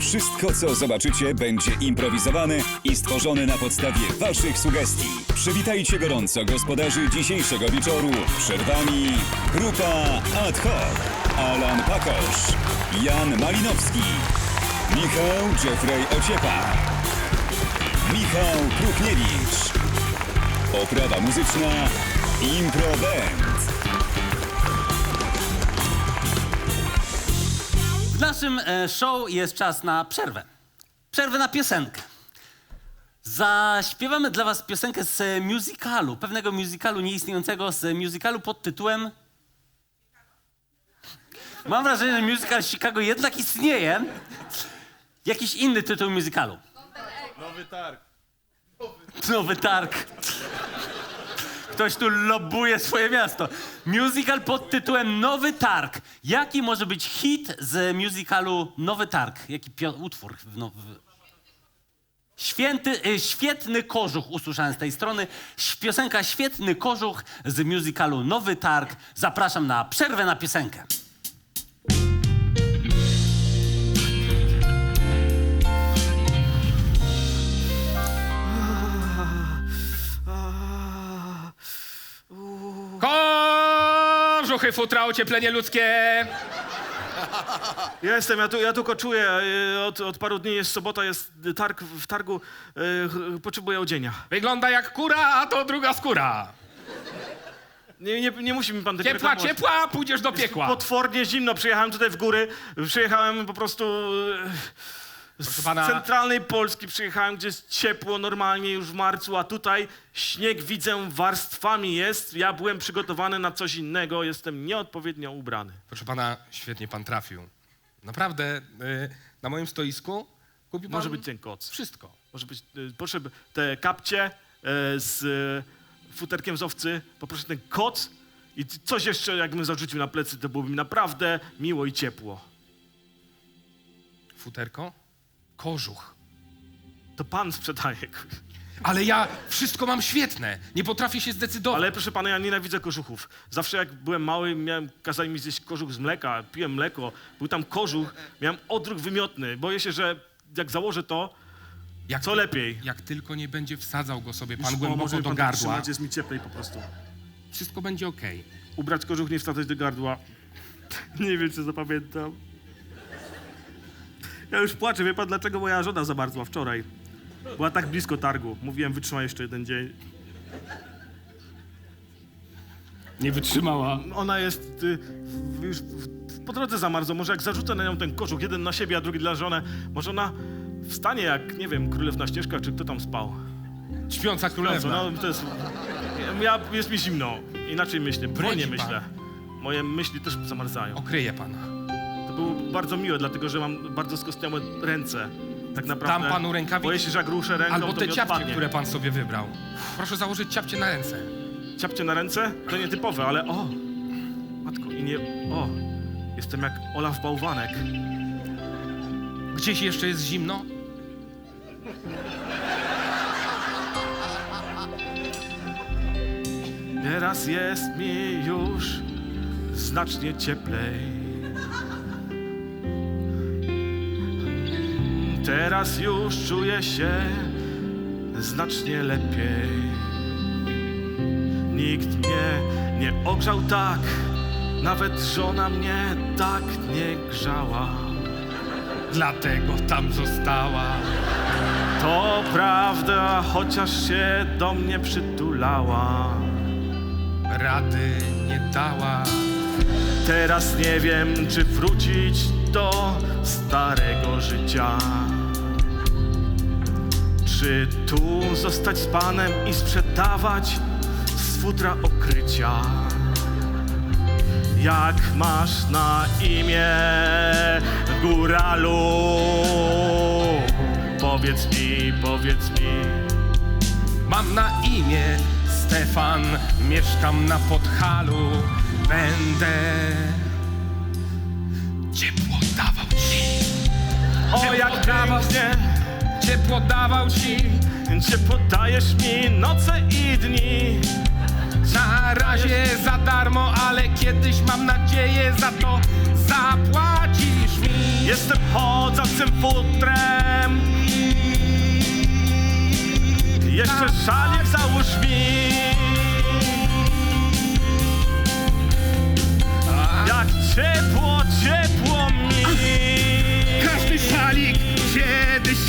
Wszystko, co zobaczycie, będzie improwizowane i stworzone na podstawie Waszych sugestii. Przywitajcie gorąco gospodarzy dzisiejszego wieczoru. Przed Wami grupa Ad hoc. Alan Pakosz, Jan Malinowski, Michał Jeffrey Ociepa, Michał Krupniewicz. Oprawa muzyczna Impro. Naszym e, show jest czas na przerwę. Przerwę na piosenkę. Zaśpiewamy dla was piosenkę z musicalu, pewnego musicalu nieistniejącego, z musicalu pod tytułem... Mam wrażenie, że musical Chicago jednak istnieje. Jakiś inny tytuł musicalu. Nowy targ. Nowy targ. Ktoś tu lobuje swoje miasto. Musical pod tytułem Nowy Targ. Jaki może być hit z musicalu Nowy Targ? Jaki pio- utwór? w w- Święty, y, świetny kożuch usłyszałem z tej strony. Piosenka Świetny kożuch z musicalu Nowy Targ. Zapraszam na przerwę na piosenkę. Kożuchy, futra, ocieplenie ludzkie. Ja jestem, ja tu, ja tylko czuję, e, od, od paru dni jest sobota, jest targ, w targu, ch- potrzebuję odzienia. Wygląda jak kura, a to druga skóra. Nie, nie, nie musi mi pan tego Ciepła, reklamować. ciepła, pójdziesz do piekła. Potwornie zimno, przyjechałem tutaj w góry, przyjechałem po prostu e, z pana- centralnej Polski, przyjechałem, gdzie jest ciepło normalnie już w marcu, a tutaj śnieg widzę warstwami jest, ja byłem przygotowany na coś innego, jestem nieodpowiednio ubrany. Proszę pana, świetnie pan trafił. Naprawdę, y, na moim stoisku kupi pan Może być ten koc. wszystko. Może być, y, proszę te kapcie e, z futerkiem z owcy, poproszę ten koc i c- coś jeszcze jakbym zarzucił na plecy, to byłoby mi naprawdę miło i ciepło. Futerko, kożuch. To pan sprzedaje. Ale ja wszystko mam świetne. Nie potrafię się zdecydować. Ale proszę pana, ja nienawidzę kożuchów. Zawsze jak byłem mały, miałem, kazali mi zjeść kożuch z mleka, piłem mleko, był tam kożuch, miałem odruch wymiotny. Boję się, że jak założę to, jak, co lepiej? Jak tylko nie będzie wsadzał go sobie pan Już- o, głęboko może do pan gardła, trzymać, jest mi cieplej po prostu. wszystko będzie okej. Ubrać kożuch, nie wsadzać do gardła. Nie wiem, czy zapamiętam. Ja już płaczę, wie pan, dlaczego moja żona zamarzła wczoraj. Była tak blisko targu. Mówiłem, wytrzyma jeszcze jeden dzień. Nie wytrzymała. Ona jest y, w- już w, po drodze zamarzła. Może jak zarzucę na nią ten kożuch, jeden na siebie, a drugi dla żony, może ona wstanie jak, nie wiem, królewna ścieżka, czy kto tam spał. Śpiąca królewna. No, to jest... Ja, jest mi zimno. Inaczej myślę, wolnie pan. myślę. Moje myśli też zamarzają. Okryje pana. Było bardzo miłe, dlatego że mam bardzo skostniałe ręce. Tak naprawdę. Dam panu rękawiczki. Boję się, że jak ruszę ręką, Albo to te mi ciapcie, odpadnie. które pan sobie wybrał. Proszę założyć ciapcie na ręce. Ciapcie na ręce? To nietypowe, ale o! Matko, i nie... O! Jestem jak Olaf Bałwanek. Gdzieś jeszcze jest zimno? Teraz jest mi już znacznie cieplej. Teraz już czuję się znacznie lepiej. Nikt mnie nie ogrzał tak, nawet żona mnie tak nie grzała. Dlatego tam została. To prawda, chociaż się do mnie przytulała. Rady nie dała. Teraz nie wiem, czy wrócić do starego życia. Czy tu zostać z panem i sprzedawać z futra okrycia? Jak masz na imię, góralu? Powiedz mi, powiedz mi. Mam na imię Stefan, mieszkam na Podhalu. Będę ciepło dawał ci. O, jak dawał- pięknie Ciepło dawał ci. cię podajesz mi noce i dni. Na razie za darmo, ale kiedyś mam nadzieję za to zapłacisz mi. Jestem chodzącym futrem. Jeszcze szalik załóż mi.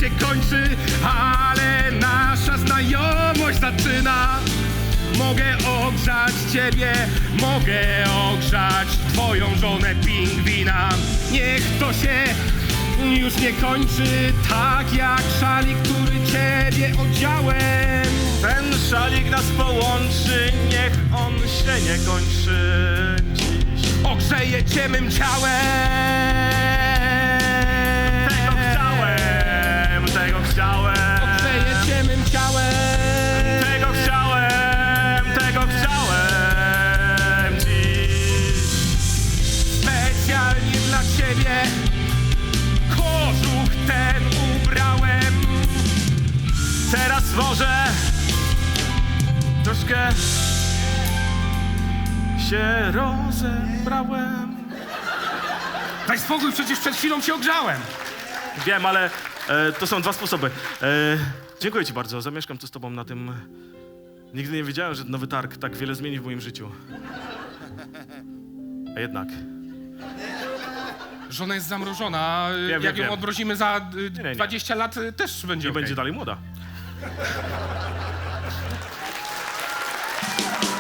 Się kończy, ale nasza znajomość zaczyna. Mogę ogrzać ciebie, mogę ogrzać twoją żonę pingwina. Niech to się już nie kończy, tak jak szalik, który ciebie odziałem. Ten szalik nas połączy, niech on się nie kończy dziś. Ogrzeje cię mym ciałem. Może troszkę się rozebrałem. Daj spokój, przecież przed chwilą się ogrzałem. Wiem, ale e, to są dwa sposoby. E, dziękuję ci bardzo, zamieszkam tu z tobą na tym... Nigdy nie wiedziałem, że nowy targ tak wiele zmieni w moim życiu. A jednak. Żona jest zamrożona, Wiem, jak wiem, ją wiem. odmrozimy za y, Nie, nie, nie. 20 lat, y, też będzie okej. będzie dalej młoda. Thank you.